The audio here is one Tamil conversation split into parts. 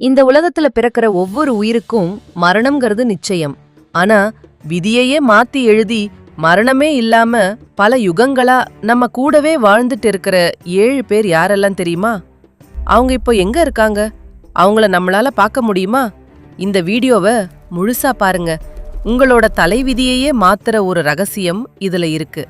இந்த உலகத்துல பிறக்கிற ஒவ்வொரு உயிருக்கும் மரணம்ங்கிறது நிச்சயம். ஆனா விதியையே மாத்தி எழுதி மரணமே இல்லாம பல யுகங்களா நம்ம கூடவே வாழ்ந்துட்டு இருக்கிற ஏழு பேர் யாரெல்லாம் தெரியுமா? அவங்க இப்போ எங்க இருக்காங்க? அவங்கள நம்மளால பார்க்க முடியுமா? இந்த வீடியோவை முழுசா பாருங்க. உங்களோட தலைவிதியையே மாத்துற ஒரு ரகசியம் இதுல இருக்கு.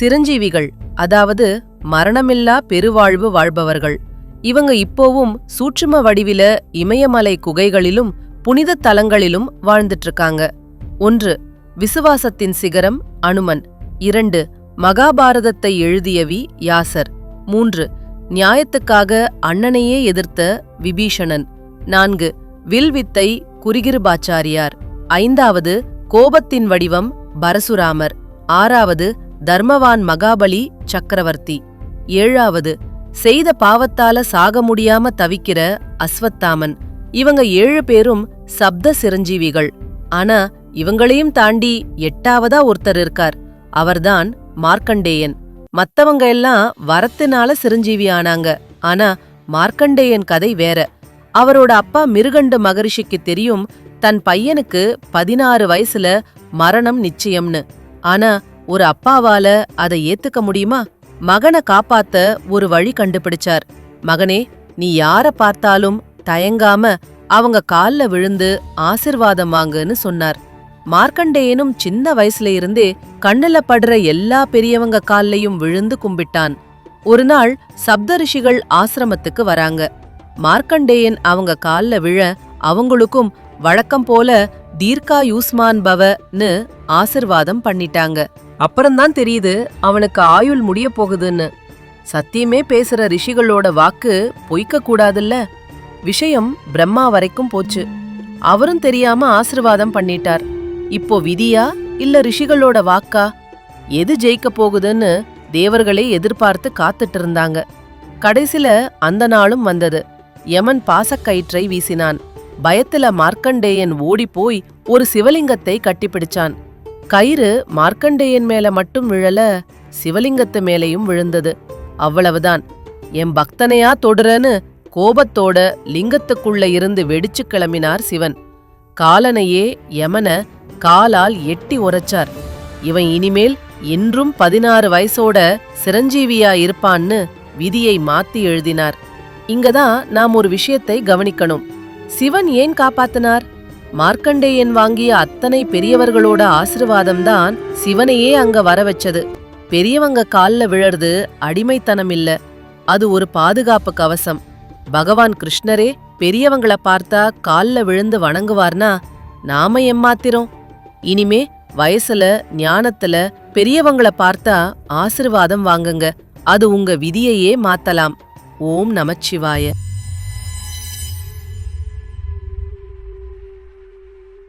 சிரஞ்சீவிகள் அதாவது மரணமில்லா பெருவாழ்வு வாழ்பவர்கள். இவங்க இப்போவும் சூட்சும வடிவில இமயமலை குகைகளிலும் புனித தலங்களிலும் வாழ்ந்துட்டு இருக்காங்க ஒன்று விசுவாசத்தின் சிகரம் அனுமன். இரண்டு மகாபாரதத்தை எழுதியவி யாசர். மூன்று நியாயத்துக்காக அண்ணனையே எதிர்த்த விபீஷணன். நான்கு வில்வித்தை குருகிருபாச்சாரியார். ஐந்தாவது கோபத்தின் வடிவம் பரசுராமர். ஆறாவது தர்மவான் மகாபலி சக்கரவர்த்தி. ஏழாவது செய்த பாவத்தால சாக முடியாம தவிக்கிற அஸ்வத்தாமன். இவங்க ஏழு பேரும் சப்த சிரஞ்சீவிகள். ஆனா இவங்களையும் தாண்டி எட்டாவதா ஒருத்தர் இருக்கார். அவர்தான் மார்க்கண்டேயன். மத்தவங்க எல்லாம் வரத்தினால சிரஞ்சீவி ஆனாங்க. ஆனா மார்க்கண்டேயன் கதை வேற. அவரோட அப்பா மிருகண்டு மகரிஷிக்கு தெரியும் தன் பையனுக்கு பதினாறு வயசுல மரணம் நிச்சயம்னு. ஆனா ஒரு அப்பாவால அதை ஏத்துக்க முடியுமா? மகனை காப்பாத்த ஒரு வழி கண்டுபிடிச்சார். மகனே நீ யார பார்த்தாலும் தயங்காம அவங்க கால்ல விழுந்து ஆசிர்வாதம் வாங்குன்னு சொன்னார். மார்க்கண்டேயனும் சின்ன வயசுல இருந்தே கண்ணுல படுற எல்லா பெரியவங்க கால்லையும் விழுந்து கும்பிட்டான். ஒரு நாள் சப்த ரிஷிகள் ஆசிரமத்துக்கு வராங்க. மார்க்கண்டேயன் அவங்க கால்ல விழ அவங்களுக்கும் வழக்கம் போல தீர்கா யூஸ்மான் பவன்னு ஆசிர்வாதம் பண்ணிட்டாங்க. அப்புறம்தான் தெரியுது அவனுக்கு ஆயுள் முடிய போகுதுன்னு. சத்தியமே பேசுற ரிஷிகளோட வாக்கு பொய்க்க கூடாதுல்ல? விஷயம் பிரம்மா வரைக்கும் போச்சு. அவரும் தெரியாம ஆசிர்வாதம் பண்ணிட்டார். இப்போ விதியா இல்ல ரிஷிகளோட வாக்கா? எது ஜெயிக்க போகுதுன்னு தேவர்களே எதிர்பார்த்து காத்துட்டு இருந்தாங்க. கடைசில அந்த நாளும் வந்தது. யமன் பாசக்கயிற்றை வீசினான். பயத்துல மார்க்கண்டேயன் ஓடிப்போய் ஒரு சிவலிங்கத்தை கட்டிப்பிடிச்சான். கயிறு மார்க்கண்டேயன் மேல மட்டும் விழல சிவலிங்கத்து மேலேயும் விழுந்தது. அவ்வளவுதான். என் பக்தனையா தொடுறன்னு கோபத்தோட லிங்கத்துக்குள்ள இருந்து வெடிச்சு கிளம்பினார் சிவன். காலனையே யமன காலால் எட்டி உரைச்சார். இவன் இனிமேல் என்றும் பதினாறு வயசோட சிரஞ்சீவியா இருப்பான்னு விதியை மாத்தி எழுதினார். இங்கதான் நாம் ஒரு விஷயத்தை கவனிக்கணும். சிவன் ஏன் காப்பாத்தினார்? மார்க்கண்டேயன் வாங்கிய அத்தனை பெரியவர்களோட ஆசிர்வாதம்தான் சிவனையே அங்க வர வச்சது பெரியவங்க கால்ல விழறது அடிமைத்தனம் இல்ல அது ஒரு பாதுகாப்பு கவசம். பகவான் கிருஷ்ணரே பெரியவங்கள பார்த்தா கால்ல விழுந்து வணங்குவார்னா நாம எம்மாத்திரம் இனிமே வயசுல ஞானத்துல பெரியவங்கள பார்த்தா ஆசிர்வாதம் வாங்குங்க. அது உங்க விதியையே மாத்தலாம். ஓம் நமச்சிவாய.